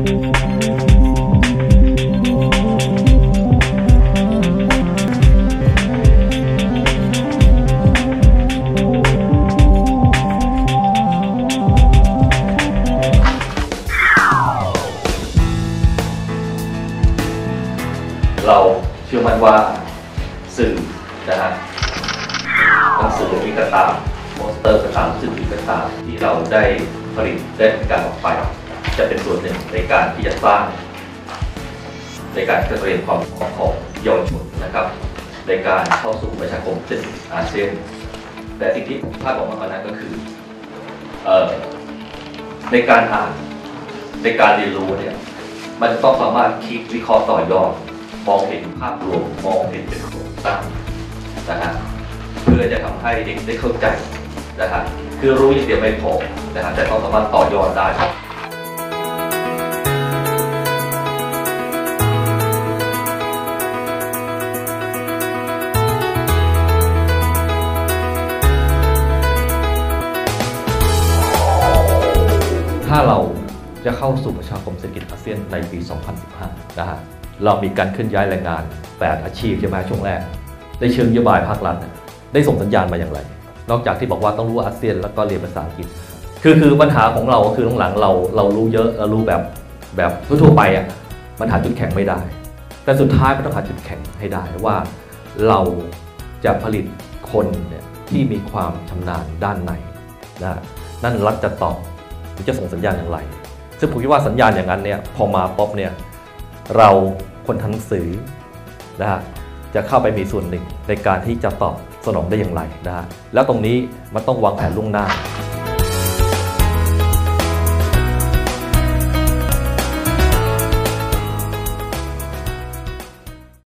เราเชื่อมั่นว่าสื่อนะฮะหนังสือมีก็ตามโปสเตอร์ก็ตามสื่อมีก็ตามที่เราได้ผลิตได้การออกไป จะเป็นส่วนหนึ่งในการที่จะสร้าง ในการเตรียมความพร้อมของเยาวชนนะครับ ในการเข้าสู่ประชาคมเศรษฐกิจอาเซียน แต่สิ่งที่ผมคาดหวังมากกว่านั้นก็คือเอ่อในการอ่านในการเรียนรู้เนี่ยมันจะต้องสามารถคิดวิเคราะห์ต่อยอดมองเห็นภาพรวมมองเห็นเป็นโครงสร้างนะฮะเพื่อจะทำให้เด็กได้เข้าใจนะฮะคือรู้อย่างเดียวไม่พอนะฮะแต่ต้องสามารถต่อยอดได้ ถ้าเราจะเข้าสู่ประชาคมเศรษฐกิจอาเซียนในปี 2015 นะฮะ เรามีการเคลื่อนย้ายแรงงาน 8 อาชีพใช่ไหมช่วงแรก ในเชิงนโยบายภาครัฐ ได้ส่งสัญญาณมาอย่างไร นอกจากที่บอกว่าต้องรู้อาเซียนแล้วก็เรียนภาษาอังกฤษ คือคือปัญหาของเราคือหลังๆเราเรารู้เยอะเรารู้แบบแบบทั่วๆไปอะ มันหาจุดแข็งไม่ได้ แต่สุดท้ายมันต้องหาจุดแข็งให้ได้ว่า เราจะผลิตคนเนี่ยที่มีความชำนาญด้านไหนนะนั่นรัฐจะตอบ รือจะส่งสัญญาณอย่างไร ซึ่งผมคิดว่าสัญญาณอย่างนั้นเนี่ยพอมาป๊อปเนี่ยเราคนทั้งสื่อนะฮะจะเข้าไปมีส่วนหนึ่งในการที่จะตอบสนองได้อย่างไรนะฮะแล้วตรงนี้มันต้องวางแผนล่วงหน้า